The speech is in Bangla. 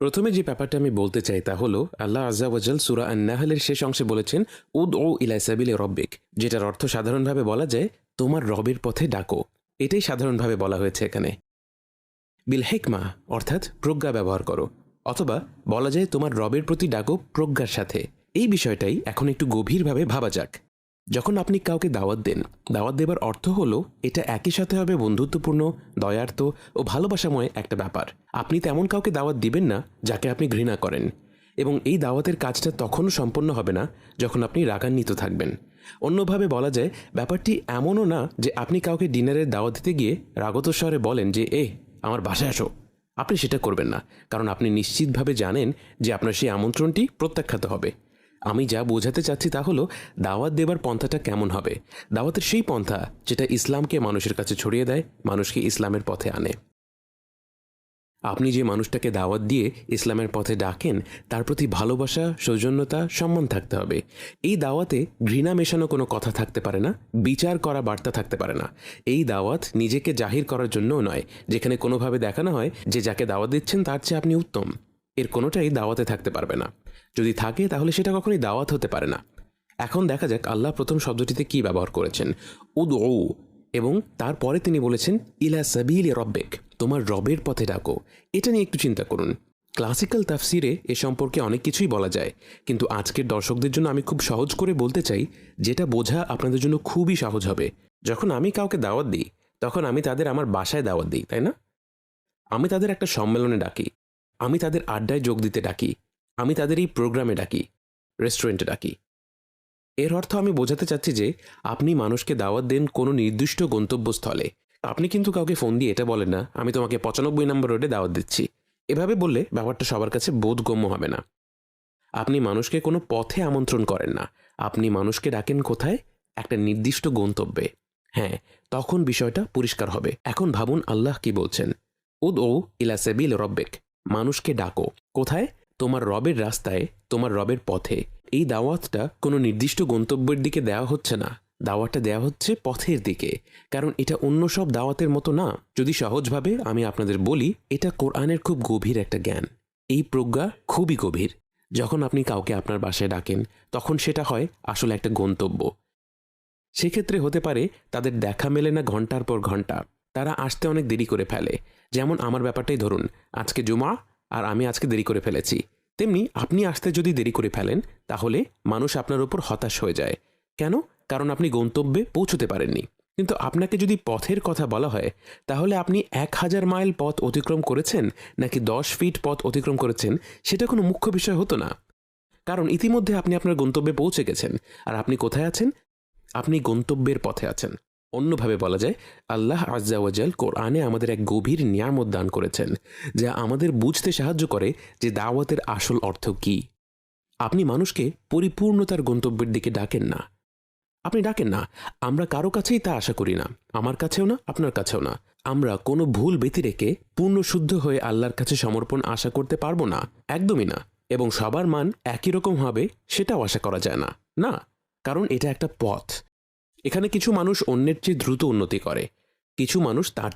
প্রথমে যে ব্যাপারটা আমি বলতে চাই তা হলো, আল্লাহ আজাওয়াজাল সুরা আন্নাহালের শেষ অংশে বলেছেন উদ ও ইলাইসাবিলে রব্বিক যেটার অর্থ সাধারণভাবে বলা যায়, তোমার রবের পথে ডাকো এটাই সাধারণভাবে বলা হয়েছে এখানে। বিল হেকমা, অর্থাৎ প্রজ্ঞা ব্যবহার করো, অথবা বলা যায়, তোমার রবের প্রতি ডাকো প্রজ্ঞার সাথে এই বিষয়টাই এখন একটু গভীরভাবে ভাবা যাক। যখন আপনি কাউকে দাওয়াত দেন, দাওয়াত দেবার অর্থ হলো, এটা একই সাথে হবে বন্ধুত্বপূর্ণ, দয়ার্থ ও ভালোবাসাময় একটা ব্যাপার। আপনি তেমন কাউকে দাওয়াত দিবেন না, যাকে আপনি ঘৃণা করেন। এবং এই দাওয়াতের কাজটা তখনও সম্পন্ন হবে না, যখন আপনি রাগান্বিত থাকবেন। অন্যভাবে বলা যায়, ব্যাপারটি এমনও না যে আপনি কাউকে ডিনারের দাওয়াত দিতে গিয়ে রাগত স্বরে বলেন যে এ আমার বাসায় আসো। আপনি সেটা করবেন না, কারণ আপনি নিশ্চিতভাবে জানেন যে আপনার সেই আমন্ত্রণটি প্রত্যাখ্যাত হবে। আমি যা বোঝাতে চাচ্ছি তা হলো, দাওয়াত দেবার পন্থাটা কেমন হবে? দাওয়াতের সেই পন্থা, যেটা ইসলামকে মানুষের কাছে ছড়িয়ে দেয়, মানুষকে ইসলামের পথে আনে। আপনি যে মানুষটাকে দাওয়াত দিয়ে ইসলামের পথে ডাকেন, তার প্রতি ভালোবাসা, সৌজন্যতা, সম্মান থাকতে হবে। এই দাওয়াতে ঘৃণা মেশানো কোনো কথা থাকতে পারে না, বিচার করা বার্তা থাকতে পারে না। এই দাওয়াত নিজেকে জাহির করার জন্যও নয়, যেখানে কোনোভাবে দেখানো হয় যে যাকে দাওয়াত দিচ্ছেন তার চেয়ে আপনি উত্তম। এর কোনোটাই দাওয়াতে থাকতে পারবে না। যদি থাকে, তাহলে সেটা কখনোই দাওয়াত হতে পারে না। এখন দেখা যাক আল্লাহ প্রথম শব্দটিতে কি ব্যবহার করেছেন। উদ ও এবং তারপরে তিনি বলেছেন, ইলা সাবিল রব্বেক তোমার রবের পথে ডাকো এটা নিয়ে একটু চিন্তা করুন। ক্লাসিক্যাল তাফসিরে এ সম্পর্কে অনেক কিছুই বলা যায়, কিন্তু আজকের দর্শকদের জন্য আমি খুব সহজ করে বলতে চাই, যেটা বোঝা আপনাদের জন্য খুবই সহজ হবে। যখন আমি কাউকে দাওয়াত দিই, তখন আমি তাদের আমার বাসায় দাওয়াত দিই, তাই না? আমি তাদের একটা সম্মেলনে ডাকি। আমি তাদের আড্ডায় যোগ দিতে ডাকি। আমি তাদের এই প্রোগ্রামে ডাকি, রেস্টুরেন্টে ডাকি। এর অর্থ আমি বোঝাতে চাচ্ছি যে, আপনি মানুষকে দাওয়াত দেন কোনো নির্দিষ্ট গন্তব্যস্থলে। আপনি কিন্তু কাউকে ফোন দিয়ে এটা বলেন না, আমি তোমাকে পঁচানব্বই নম্বর রোডে দাওয়াত দিচ্ছি। এভাবে বললে ব্যাপারটা সবার কাছে বোধগম্য হবে না। আপনি মানুষকে কোনো পথে আমন্ত্রণ করেন না। আপনি মানুষকে ডাকেন কোথায়? একটা নির্দিষ্ট গন্তব্যে। হ্যাঁ তখন বিষয়টা পরিষ্কার হবে। এখন ভাবুন আল্লাহ কি বলছেন। উদ ও ইলাসেবিল রব্বেক। মানুষকে ডাকো। কোথায়? তোমার রবের রাস্তায়, তোমার রবের পথে। এই দাওয়াতটা কোনো নির্দিষ্ট গন্তব্যের দিকে দেওয়া হচ্ছে না। দাওয়াতটা দেওয়া হচ্ছে পথের দিকে। কারণ এটা অন্য সব দাওয়াতের মতো না। যদি সহজভাবে আমি আপনাদের বলি, এটা কোরআনের খুব গভীর একটা জ্ঞান। এই প্রজ্ঞা খুবই গভীর। যখন আপনি কাউকে আপনার বাসায় ডাকেন, তখন সেটা হয় আসলে একটা গন্তব্য। সেক্ষেত্রে হতে পারে তাদের দেখা মেলে না ঘণ্টার পর ঘণ্টা। তারা আসতে অনেক দেরি করে ফেলে। যেমন আমার ব্যাপারটাই ধরুন, আজকে জুমা আর আমি আজকে দেরি করে ফেলেছি। তেমনি আপনি আসতে যদি দেরি করে ফেলেন, তাহলে মানুষ আপনার উপর হতাশ হয়ে যায়। কেন? কারণ আপনি গন্তব্যে পৌঁছতে পারেননি। কিন্তু আপনাকে যদি পথের কথা বলা হয়, তাহলে আপনি এক হাজার মাইল পথ অতিক্রম করেছেন নাকি দশ ফিট পথ অতিক্রম করেছেন, সেটা কোনো মুখ্য বিষয় হতো না। কারণ ইতিমধ্যে আপনি আপনার গন্তব্যে পৌঁছে গেছেন। আর আপনি কোথায় আছেন? আপনি গন্তব্যের পথে আছেন। অন্যভাবে বলা যায়, আল্লাহ আজ্জাওয়াজাল কোরআনে আমাদের এক গভীর নিয়ামত দান করেছেন, যা আমাদের বুঝতে সাহায্য করে যে দাওয়াতের আসল অর্থ কি। আপনি মানুষকে পরিপূর্ণতার গন্তব্যের দিকে ডাকেন না। আপনি ডাকেন না, আমরা কারও কাছেই তা আশা করি না, আমার কাছেও না, আপনার কাছেও না। আমরা কোনো ভুল ব্যতি রেখে পূর্ণ শুদ্ধ হয়ে আল্লাহর কাছে সমর্পণ আশা করতে পারব না, একদমই না, এবং সবার মান একই রকম হবে, সেটাও আশা করা যায় না। না, কারণ এটা একটা পথ। এখানে কিছু মানুষ অন্যের চেয়ে দ্রুত উন্নতি করে। কিছু মানুষ তার